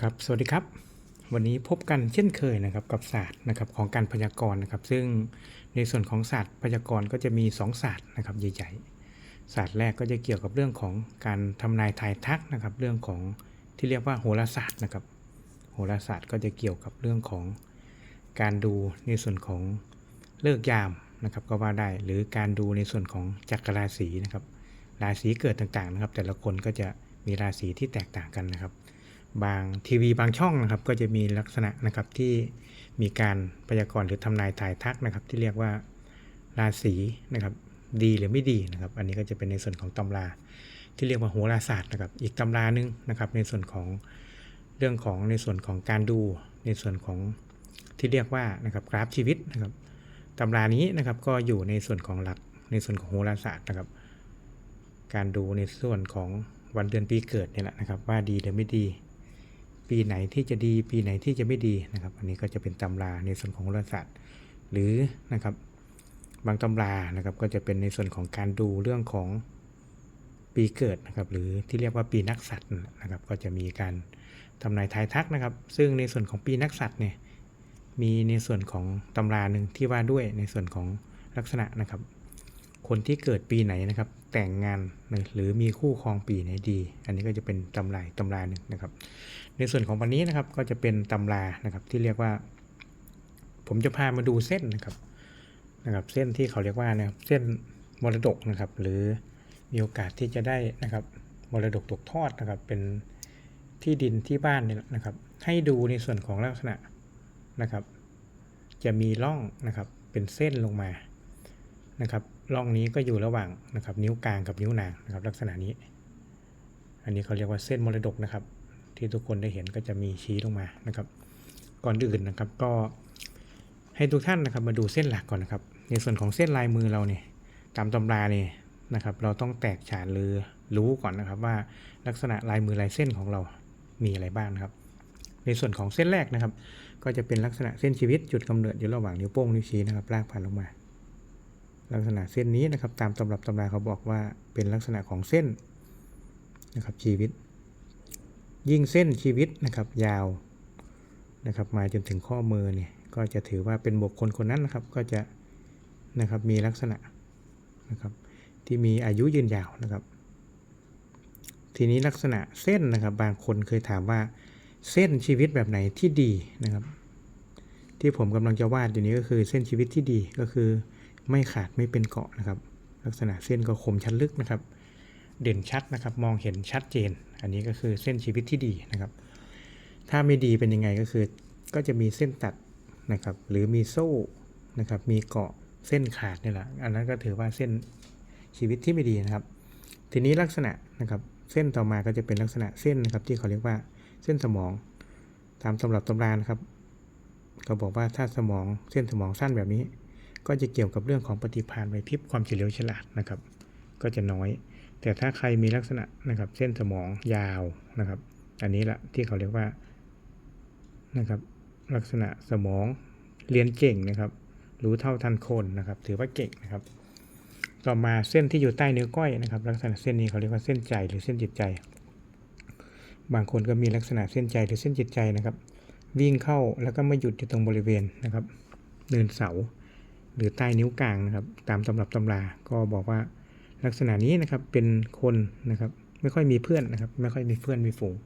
ครับ สวัสดีครับ วันนี้พบกันเช่นเคยนะครับกับศาสตร์นะครับของการพยากรณ์นะครับ ซึ่งในส่วนของศาสตร์พยากรณ์ก็จะมี 2 ศาสตร์นะครับใหญ่ๆศาสตร์แรกก็จะเกี่ยวกับเรื่องของการทำนายทายทักนะครับ เรื่องของที่เรียกว่าโหราศาสตร์นะครับ โหราศาสตร์ก็จะเกี่ยวกับเรื่องของการดูในส่วนของเลิกยามนะครับก็ว่าได้หรือการดูในส่วนของจักรราศีนะครับ ราศีเกิดต่างๆนะครับ แต่ละคนก็จะมีราศีที่แตกต่างกันนะครับ บางทีวีบางช่องนะครับ ก็จะมีลักษณะนะครับที่มีการพยากรณ์หรือทำนายทายทักนะครับ ที่เรียกว่าราศีนะครับ ดีหรือไม่ดีนะครับ อันนี้ก็จะเป็นในส่วนของตำรา ที่เรียกว่าโหราศาสตร์นะครับ อีกตำราหนึงนะครับ ในส่วนของเรื่องของในส่วนของการดูในส่วนของที่เรียกว่านะครับกราฟชีวิตนะครับตำรานี้นะครับก็อยู่ในส่วนของหลักในส่วนของโหราศาสตร์นะครับ การดูในส่วนของวันเดือนปีเกิดเนี่ยแหละนะครับ ว่าดีหรือไม่ดี ปีไหนที่จะดี ปีไหนที่จะไม่ดีนะครับ อันนี้ก็จะเป็นตำราในส่วนของโหราศาสตร์หรือนะครับบางตำรานะครับก็จะเป็นในส่วนของการดูเรื่องของปีเกิดนะครับ หรือที่เรียกว่าปีนักษัตริย์นะครับ ก็จะมีการทำนายทายทักนะครับ ซึ่งในส่วนของปีนักษัตริย์เนี่ยมีในส่วนของตำราหนึ่งที่ว่าด้วยในส่วนของลักษณะนะครับ คนที่เกิดปีไหนนะครับ แต่งงานหรือมีคู่ครองปีไหนดี อันนี้ก็จะเป็นตำราตำราหนึ่งนะครับ ในส่วนของวันนี้นะครับก็จะเป็นตำรานะครับที่เรียกว่า ผมจะพามาดูเส้นนะครับนะครับ เส้นที่เขาเรียกว่านะครับเส้นมรดกนะครับ หรือมีโอกาสที่จะได้นะครับมรดกตกทอดนะครับ เป็นที่ดินที่บ้านเนี่ยนะครับ ให้ดูในส่วนของลักษณะนะครับ จะมีร่องนะครับเป็นเส้นลงมานะครับ ร่องนี้ก็อยู่ระหว่างนะครับนิ้วกลางกับนิ้วนางนะครับ ลักษณะนี้ อันนี้เขาเรียกว่าเส้นมรดกนะครับ ที่ทุกคนได้เห็นก็จะมีชี้ลงมานะครับ ก่อนอื่นนะครับก็ให้ทุกท่านนะครับมาดูเส้นหลักก่อนนะครับ ในส่วนของเส้นลายมือเราเนี่ยตามตำราเนี่ยนะครับ เราต้องแตกฉานหรือรู้ก่อนนะครับว่าลักษณะลายมือลายเส้นของเรามีอะไรบ้างนะครับ ในส่วนของเส้นแรกนะครับ ก็จะเป็นลักษณะเส้นชีวิตจุดกำเนิดอยู่ระหว่างนิ้วโป้งนิ้วชี้นะครับลากผ่านลงมา ลักษณะเส้นนี้นะครับ ตามตำรับตำราเขาบอกว่าเป็นลักษณะของเส้นนะครับชีวิต ยิ่งเส้นชีวิตนะครับยาวนะครับมาจนถึงข้อมือเนี่ยก็จะถือว่าเป็นบุคคลคนนั้นนะครับก็จะนะครับมีลักษณะนะครับที่มีอายุยืนยาวนะครับ ทีนี้ลักษณะเส้นนะครับบางคนเคยถามว่าเส้นชีวิตแบบไหนที่ดีนะครับ ที่ผมกำลังจะวาดอยู่นี้ก็คือเส้นชีวิตที่ดีก็คือ ไม่ขาดไม่เป็นเกาะนะครับ ลักษณะเส้นก็คมชัดลึกนะครับ เด่นชัดนะครับ มองเห็นชัดเจน อันนี้ก็คือเส้นชีวิตที่ดีนะครับ ถ้าไม่ดีเป็นยังไงก็คือ ก็จะมีเส้นตัดนะครับ หรือมีโซ่นะครับ มีเกาะเส้นขาดนี่แหละ อันนั้นก็ถือว่าเส้นชีวิตที่ไม่ดีนะครับ ทีนี้ลักษณะนะครับ เส้นต่อมาก็จะเป็นลักษณะเส้นนะครับ ที่เขาเรียกว่าเส้นสมอง ตามตำรับตำรานะครับเขาบอกว่าถ้าสมองเส้นสมองสั้นแบบนี้ ก็จะเกี่ยวกับเรื่องของปฏิภาณไหวพริบความเฉลียวฉลาดนะครับ ก็จะน้อย แต่ถ้าใครมีลักษณะนะครับ เส้นสมองยาวนะครับ อันนี้แหละที่เขาเรียกว่านะครับ ลักษณะสมองเรียนเก่งนะครับ รู้เท่าทันคนนะครับ ถือว่าเก่งนะครับ ต่อมาเส้นที่อยู่ใต้นิ้วก้อยนะครับ ลักษณะเส้นนี้เขาเรียกว่าเส้นใจหรือเส้นจิตใจ บางคนก็มีลักษณะเส้นใจหรือเส้นจิตใจนะครับ วิ่งเข้าแล้วก็ไม่หยุดอยู่ตรงบริเวณนะครับเนินเสา หรือใต้นิ้วกลางนะครับ ตามตำรับตำราก็บอกว่าลักษณะนี้นะครับเป็นคนนะครับไม่ค่อยมีเพื่อนนะครับ ไม่ค่อยมีเพื่อนมีฝูง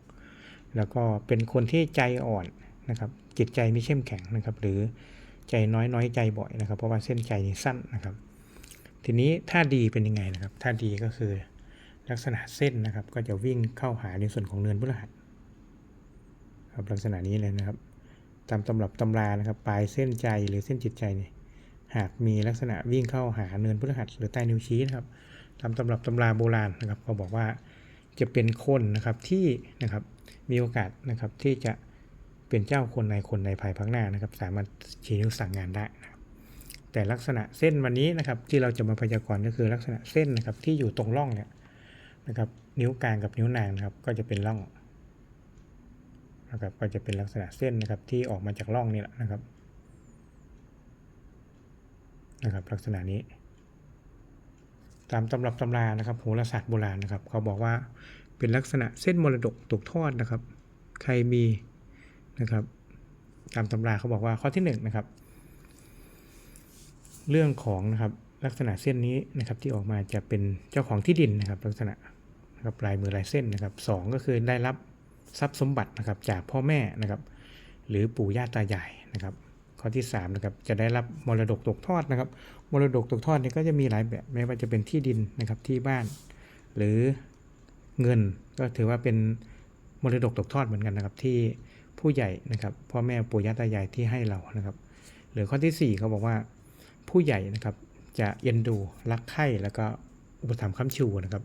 แล้วก็เป็นคนที่ใจอ่อนนะครับจิตใจไม่เข้มแข็งนะครับ หรือใจน้อยน้อยใจบ่อยนะครับ เพราะว่าเส้นใจนี่สั้นนะครับ ทีนี้ถ้าดีเป็นยังไงนะครับ ถ้าดีก็คือลักษณะเส้นนะครับ ก็จะวิ่งเข้าหาในส่วนของเนินพฤหัสครับลักษณะนี้เลยนะครับ ตามตำรับตำรานะครับ ปลายเส้นใจหรือเส้นจิตใจเนี่ย หากมีลักษณะวิ่งเข้าหาเนินพฤหัสหรือใต้นิ้วชี้นะครับตามตำรับตำราโบราณนะครับเขาบอกว่าจะเป็นคนนะครับที่นะครับมีโอกาสนะครับที่จะเป็นเจ้าคนในคนในภายภาคหน้านะครับ สามารถชี้นิ้วสั่งงานได้นะครับแต่ลักษณะเส้นวันนี้นะครับ ที่เราจะมาพยากรณ์ก็คือลักษณะเส้นนะครับที่อยู่ตรงร่องเนี่ยนะครับนิ้วกลางกับนิ้วนางนะครับก็จะเป็นร่องนะครับก็จะเป็นลักษณะเส้นนะครับที่ออกมาจากร่องนี่แหละนะครับ นะครับลักษณะนี้ ตามตำรับตำรานะครับโหราศาสตร์โบราณนะครับ เขาบอกว่าเป็นลักษณะเส้นมรดกตกทอดนะครับ ใครมีนะครับ ตามตำราเขาบอกว่าข้อที่หนึ่งนะครับ เรื่องของนะครับลักษณะเส้นนี้นะครับที่ออกมาจะเป็นเจ้าของที่ดินนะครับ ลักษณะนะครับลายมือลายเส้นนะครับสองก็คือได้รับทรัพย์สมบัตินะครับจากพ่อแม่นะครับ หรือปู่ย่าตายายนะครับ ข้อที่3นะครับจะได้รับมรดกตกทอดนะครับ มรดกตกทอดนี่ก็จะมีหลายแบบไม่ว่าจะเป็นที่ดินนะครับที่บ้าน หรือเงินก็ถือว่าเป็นมรดกตกทอดเหมือนกันนะครับ ที่ผู้ใหญ่นะครับพ่อแม่ปู่ย่าตายายที่ให้เรานะครับ หรือข้อที่ 4เขาบอกว่าผู้ใหญ่นะครับจะเอ็นดูรักใคร่แล้วก็อุปถัมภ์ค้ำชูนะครับ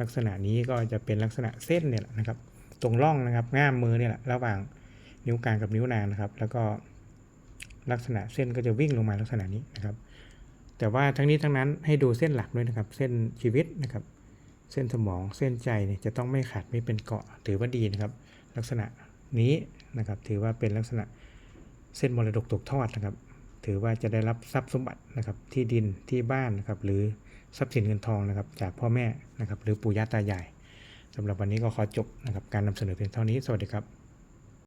ลักษณะนี้ก็จะเป็นลักษณะเส้นเนี่ยแหละนะครับ ตรงร่องนะครับง่ามมือเนี่ยแหละระหว่างนิ้วกลางกับนิ้วนางนะครับ แล้วก็ ลักษณะเส้นก็จะวิ่งลงมาลักษณะนี้นะครับ แต่ว่าทั้งนี้ทั้งนั้นให้ดูเส้นหลักด้วยนะครับ เส้นชีวิตนะครับ เส้นสมองเส้นใจเนี่ยจะต้องไม่ขาดไม่เป็นเกาะถือว่าดีนะครับ ลักษณะนี้นะครับถือว่าเป็นลักษณะเส้นมรดกตกทอดนะครับ ถือว่าจะได้รับทรัพย์สมบัตินะครับ ที่ดินที่บ้านนะครับ หรือทรัพย์สินเงินทองนะครับ จากพ่อแม่นะครับ หรือปู่ย่าตายายสำหรับวันนี้ก็ขอจบนะครับ การนำเสนอเพียงเท่านี้สวัสดีครับ